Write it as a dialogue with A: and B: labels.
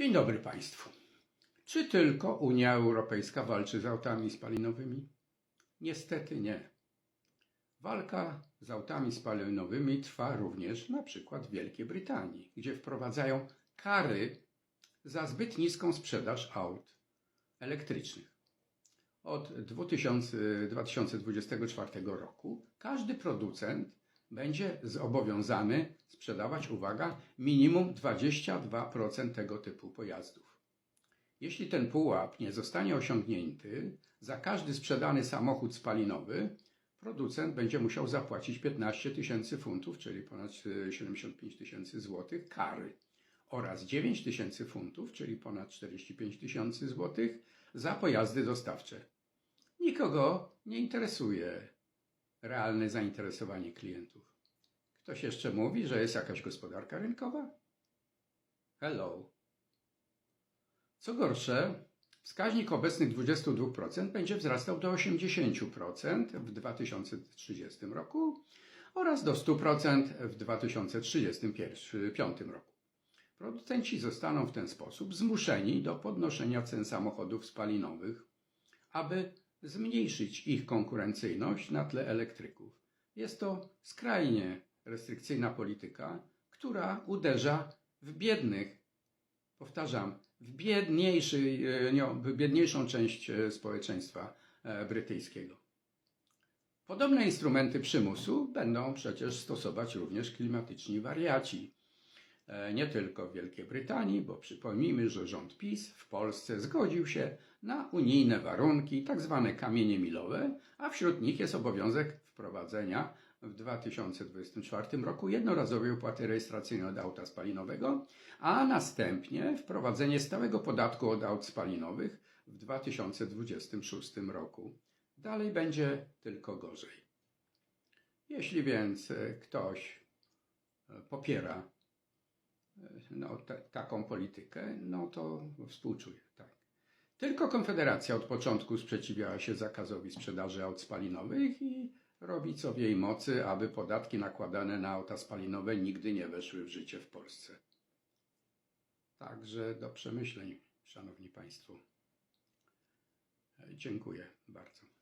A: Dzień dobry Państwu. Czy tylko Unia Europejska walczy z autami spalinowymi? Niestety nie. Walka z autami spalinowymi trwa również na przykład w Wielkiej Brytanii, gdzie wprowadzają kary za zbyt niską sprzedaż aut elektrycznych. Od 2000, 2024 roku każdy producent będzie zobowiązany sprzedawać, uwaga, minimum 22% tego typu pojazdów. Jeśli ten pułap nie zostanie osiągnięty, za każdy sprzedany samochód spalinowy producent będzie musiał zapłacić 15 tysięcy funtów, czyli ponad e, 75 tysięcy złotych kary oraz 9 tysięcy funtów, czyli ponad 45 tysięcy złotych za pojazdy dostawcze. Nikogo nie interesuje realne zainteresowanie klientów. Ktoś jeszcze mówi, że jest jakaś gospodarka rynkowa? Hello. Co gorsze, wskaźnik obecnych 22% będzie wzrastał do 80% w 2030 roku oraz do 100% w 2035 roku. Producenci zostaną w ten sposób zmuszeni do podnoszenia cen samochodów spalinowych, aby zmniejszyć ich konkurencyjność na tle elektryków. Jest to skrajnie restrykcyjna polityka, która uderza w biednych, powtarzam, w, biedniejszy, e, w biedniejszą część e, społeczeństwa e, brytyjskiego. Podobne instrumenty przymusu będą przecież stosować również klimatyczni wariaci. E, Nie tylko w Wielkiej Brytanii, bo przypomnijmy, że rząd PiS w Polsce zgodził się na unijne warunki, tak zwane kamienie milowe, a wśród nich jest obowiązek wprowadzenia w 2024 roku jednorazowej opłaty rejestracyjnej od auta spalinowego, a następnie wprowadzenie stałego podatku od aut spalinowych w 2026 roku. Dalej będzie tylko gorzej. Jeśli więc e, ktoś e, popiera no, ta, taką politykę, no to współczuję. Tak. Tylko Konfederacja od początku sprzeciwiała się zakazowi sprzedaży aut spalinowych i robi co w jej mocy, aby podatki nakładane na auta spalinowe nigdy nie weszły w życie w Polsce. Także do przemyśleń, Szanowni Państwo. Dziękuję bardzo.